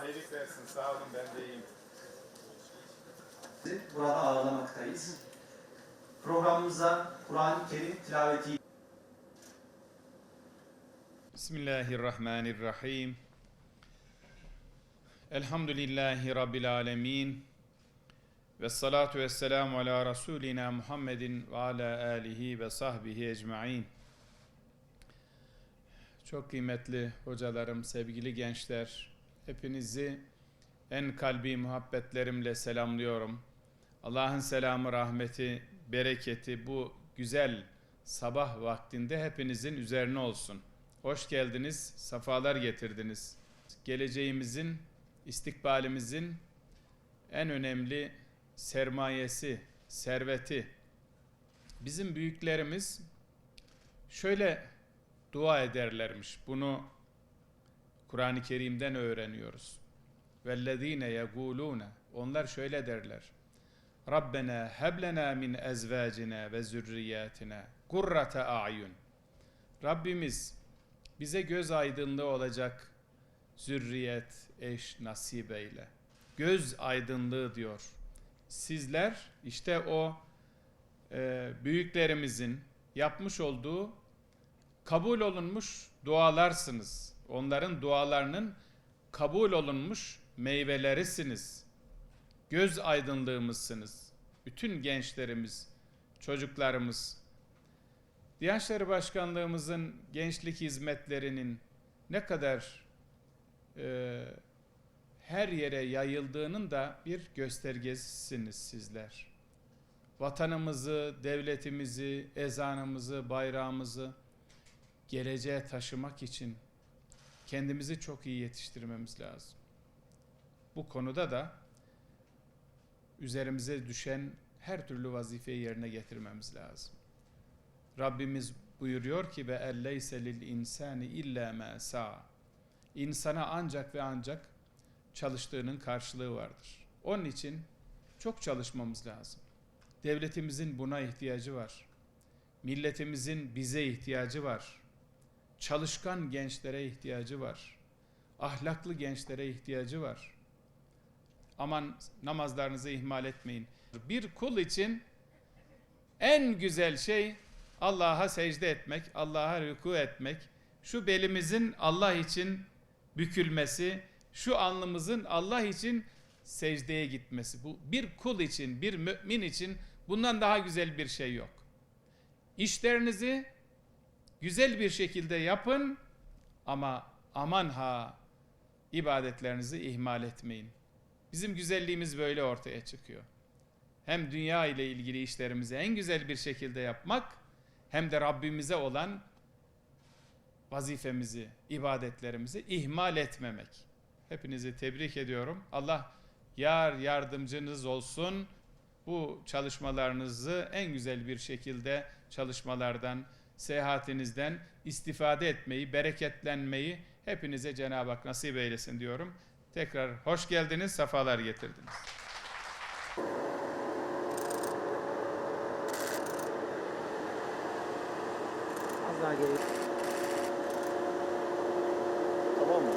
Allah iyilik versin. Sağ olun ben de iyiyim. burada ağırlamaktayız. Programımıza Kur'an-ı Kerim tilaveti Bismillahirrahmanirrahim. Elhamdülillahi Rabbil alemin. Ve salatu ve selamu ala Resulina Muhammedin ve ala alihi ve sahbihi ecma'in. Çok kıymetli hocalarım, sevgili gençler, hepinizi en kalbi muhabbetlerimle selamlıyorum. Allah'ın selamı, rahmeti, bereketi bu güzel sabah vaktinde hepinizin üzerine olsun. Hoş geldiniz, safalar getirdiniz. Geleceğimizin, istikbalimizin en önemli sermayesi, serveti. Bizim büyüklerimiz şöyle dua ederlermiş. Bunu Kur'an-ı Kerim'den öğreniyoruz. Vellezine yegulune onlar şöyle derler. Rabbena heblena min ezvacina ve zürriyatina kurrate a'yun. Rabbimiz bize göz aydınlığı olacak zürriyet, eş nasip eyle. Göz aydınlığı diyor. Sizler işte o e, büyüklerimizin yapmış olduğu kabul olunmuş dualarsınız. Onların dualarının kabul olunmuş meyvelerisiniz. Göz aydınlığımızsınız. Bütün gençlerimiz, çocuklarımız, Diyanet Başkanlığımızın gençlik hizmetlerinin ne kadar e, her yere yayıldığının da bir göstergesisiniz sizler. Vatanımızı, devletimizi, ezanımızı, bayrağımızı geleceğe taşımak için kendimizi çok iyi yetiştirmemiz lazım. Bu konuda da üzerimize düşen her türlü vazifeyi yerine getirmemiz lazım. Rabbimiz buyuruyor ki ve elleyse lil insani illa ma sa. İnsana ancak ve ancak çalıştığının karşılığı vardır. Onun için çok çalışmamız lazım. Devletimizin buna ihtiyacı var. Milletimizin bize ihtiyacı var. Çalışkan gençlere ihtiyacı var. Ahlaklı gençlere ihtiyacı var. Aman namazlarınızı ihmal etmeyin. Bir kul için en güzel şey Allah'a secde etmek, Allah'a rüku etmek, şu belimizin Allah için bükülmesi, şu alnımızın Allah için secdeye gitmesi. Bu bir kul için, bir mümin için bundan daha güzel bir şey yok. İşlerinizi güzel bir şekilde yapın ama aman ha ibadetlerinizi ihmal etmeyin. Bizim güzelliğimiz böyle ortaya çıkıyor. Hem dünya ile ilgili işlerimizi en güzel bir şekilde yapmak hem de Rabbimize olan vazifemizi, ibadetlerimizi ihmal etmemek. Hepinizi tebrik ediyorum. Allah yar yardımcınız olsun. Bu çalışmalarınızı en güzel bir şekilde çalışmalardan, seyahatinizden istifade etmeyi, bereketlenmeyi hepinize Cenab-ı Hak nasip eylesin diyorum. Tekrar hoş geldiniz, sefalar getirdiniz. Az daha geri. Tamam mı?